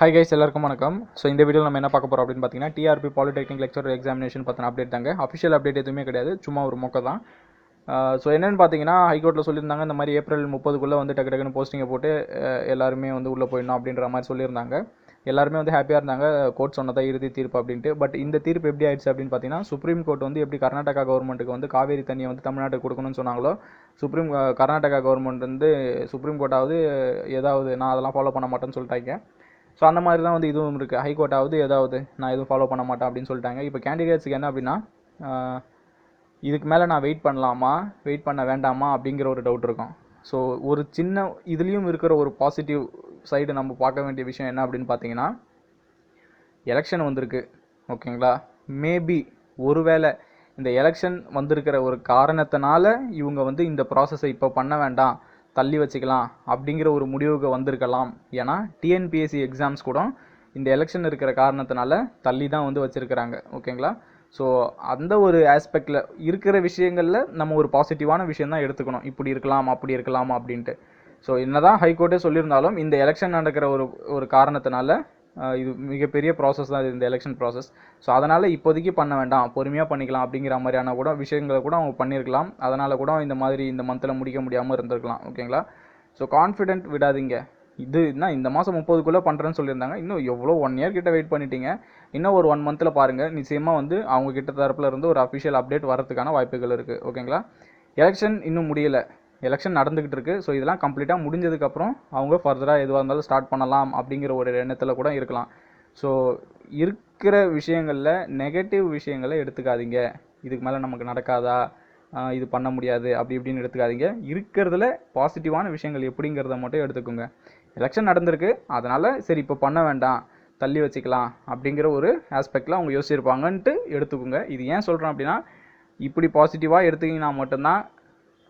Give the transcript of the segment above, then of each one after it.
Hi guys எல்லாருக்கும் வணக்கம். So இந்த வீடியோ நம்ம என்ன பார்க்க போகிறோம் அப்படின்னு பார்த்தீங்கன்னா டிஆர்பி பாலிடெக்னிக் லெக்சர் எக்ஸாமினேஷன் பற்றின அப்டேட் தாங்க. அஃபிஷியல் அப்டேட் எதுவுமே கிடையாது. சும்மா ஒரு மொக்க தான். ஸோ என்னென்னு பார்த்தீங்கன்னா ஹைகோர்ட்டில் சொல்லியிருந்தாங்க இந்த மாதிரி ஏப்ரல் முப்பதுக்குள்ளே வந்து டக்கு டக்குன்னு போஸ்டிங்கை போட்டு எல்லாருமே வந்து உள்ளே போயிடணும் அப்படின்ற மாதிரி சொல்லியிருந்தாங்க. எல்லாருமே வந்து ஹாப்பியாக இருந்தாங்க. கோர்ட் சொன்னதா இறுதி தீர்ப்பு அப்படின்ட்டு. பட் இந்த தீர்ப்பு எப்படி ஆயிடுச்சு அப்படின்னு பார்த்தீங்கன்னா சுப்ரீம் கோர்ட் வந்து எப்படி கர்நாடகா கவர்மெண்ட்டுக்கு வந்து காவேரி தண்ணியை வந்து தமிழ்நாட்டுக்கு கொடுக்கணும்னு சொன்னாங்களோ சுப்ரீம் கர்நாடகா கவர்மெண்ட் வந்து சுப்ரீம் கோர்ட்டாவது ஏதாவது நான் அதெல்லாம் ஃபாலோ பண்ண மாட்டேன்னு சொல்லிட்டாங்க. ஸோ அந்த மாதிரி தான் வந்து இதுவும் இருக்குது ஹைகோர்ட்டாவது ஏதாவது நான் எதுவும் ஃபாலோ பண்ண மாட்டேன் அப்படின்னு சொல்லிட்டாங்க. இப்போ கேண்டிடேட்ஸுக்கு என்ன அப்படின்னா இதுக்கு மேலே நான் வெயிட் பண்ணலாமா? வெயிட் பண்ண வேண்டாமா? அப்படிங்கிற ஒரு டவுட் இருக்கும். ஸோ ஒரு சின்ன இதுலேயும் இருக்கிற ஒரு பாசிட்டிவ் சைடு நம்ம பார்க்க வேண்டிய விஷயம் என்ன அப்படின்னு பார்த்தீங்கன்னா எலெக்ஷன் வந்திருக்கு. ஓகேங்களா? மேபி ஒருவேளை இந்த எலெக்ஷன் வந்திருக்கிற ஒரு காரணத்தினால இவங்க வந்து இந்த ப்ராசஸை இப்போ பண்ண வேண்டாம். தள்ளி வச்சுக்கலாம் அப்படிங்கிற ஒரு முடிவுக்கு வந்திருக்கலாம். ஏன்னா டிஎன்பிஎஸ்சி எக்ஸாம்ஸ் கூட இந்த எலெக்ஷன் இருக்கிற காரணத்தினால தள்ளி தான் வந்து வச்சுருக்கிறாங்க. ஓகேங்களா? ஸோ அந்த ஒரு ஆஸ்பெக்டில் இருக்கிற விஷயங்களில் நம்ம ஒரு பாசிட்டிவான விஷயம் தான் எடுத்துக்கணும். இப்படி இருக்கலாம் அப்படி இருக்கலாம் அப்படின்ட்டு. ஸோ என்ன தான் ஹைகோர்ட்டே சொல்லியிருந்தாலும் இந்த எலெக்ஷன் நடக்கிற ஒரு ஒரு காரணத்தினால இது மிகப்பெரிய ப்ராசஸ் தான் இது இந்த எலெக்ஷன் ப்ராசஸ் ஸோ அதனால் இப்போதைக்கு பண்ண வேண்டாம். பொறுமையாக பண்ணிக்கலாம் அப்படிங்கிற மாதிரியான கூட விஷயங்களை கூட அவங்க பண்ணியிருக்கலாம் அதனால் கூட இந்த மாதிரி இந்த மந்தில் முடிக்க முடியாமல் இருந்திருக்கலாம். ஓகேங்களா ஸோ கான்ஃபிடென்ட் விடாதீங்க. இது என்ன இந்த மாதம் முப்பதுக்குள்ளே பண்ணுறேன்னு சொல்லியிருந்தாங்க. இன்னும் எவ்வளோ ஒன் இயர் கிட்ட வெயிட் பண்ணிட்டீங்க. இன்னும் ஒரு ஒன் மந்தில் பாருங்கள் நிச்சயமாக வந்து அவங்க கிட்ட தரப்பில் இருந்து ஒரு அஃபிஷியல் அப்டேட் வரதுக்கான வாய்ப்புகள் இருக்குது ஓகேங்களா எலெக்ஷன் இன்னும் முடியலை. எலெக்ஷன் நடந்துக்கிட்டு இருக்கு ஸோ இதெல்லாம் கம்ப்ளீட்டாக முடிஞ்சதுக்கப்புறம் அவங்க ஃபர்தராக எதுவாக இருந்தாலும் ஸ்டார்ட் பண்ணலாம் அப்படிங்கிற ஒரு எண்ணத்தில் கூட இருக்கலாம். ஸோ இருக்கிற விஷயங்களில் நெகட்டிவ் விஷயங்களை எடுத்துக்காதீங்க. இதுக்கு மேலே நமக்கு நடக்காதா? இது பண்ண முடியாது. அப்படி இப்படின்னு எடுத்துக்காதீங்க. இருக்கிறதுல பாசிட்டிவான விஷயங்கள் எப்படிங்கிறத மட்டும் எடுத்துக்கோங்க. எலெக்ஷன் நடந்திருக்கு. அதனால் சரி இப்போ பண்ண வேண்டாம். தள்ளி வச்சுக்கலாம் அப்படிங்கிற ஒரு ஆஸ்பெக்டில் அவங்க யோசிச்சிருப்பாங்கன்ட்டு எடுத்துக்கோங்க. இது ஏன் சொல்கிறேன் அப்படின்னா இப்படி பாசிட்டிவாக எடுத்துக்கிங்கன்னா மட்டும்தான்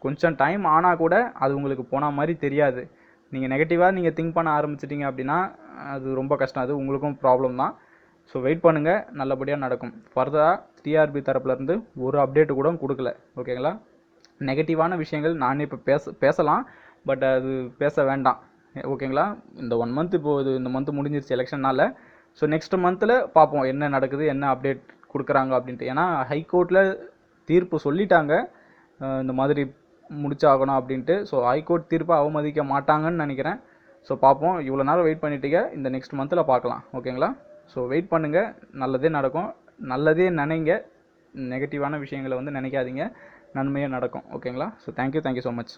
கொஞ்சம் டைம் ஆனால் கூட அது உங்களுக்கு போன மாதிரி தெரியாது. நீங்கள் நெகட்டிவாக நீங்கள் திங்க் பண்ண ஆரம்பிச்சிட்டிங்க அப்படின்னா அது ரொம்ப கஷ்டம். அது உங்களுக்கும் ப்ராப்ளம் தான். ஸோ வெயிட் பண்ணுங்கள் நல்லபடியாக நடக்கும். ஃபர்தராக டிஆர்பி தரப்புலேருந்து ஒரு அப்டேட்டு கூட கொடுக்கல. ஓகேங்களா நெகட்டிவான விஷயங்கள் நானே இப்போ பேச பேசலாம். பட் அது பேச வேண்டாம். ஓகேங்களா இந்த ஒன் மந்த் இப்போது இந்த மந்த் முடிஞ்சிருச்சு எலெக்ஷனால் ஸோ நெக்ஸ்ட் மந்தில் பார்ப்போம் என்ன நடக்குது என்ன அப்டேட் கொடுக்குறாங்க அப்படின்ட்டு. ஏன்னா ஹைகோர்ட்டில் தீர்ப்பு சொல்லிட்டாங்க. இந்த மாதிரி முடிச்சாகணும் அப்படின்ட்டு. ஸோ ஹைகோர்ட் தீர்ப்பை அவமதிக்க மாட்டாங்கன்னு நினைக்கிறேன். ஸோ பார்ப்போம். இவ்வளோ நேரம் வெயிட் பண்ணிட்டீங்க. இந்த நெக்ஸ்ட் மந்தில் பார்க்கலாம். ஓகேங்களா ஸோ வெயிட் பண்ணுங்கள் நல்லதே நடக்கும். நல்லதே நினைங்க. நெகட்டிவான விஷயங்களை வந்து நினைக்காதீங்க. நன்மையாக நடக்கும். ஓகேங்களா so thank you thank you so much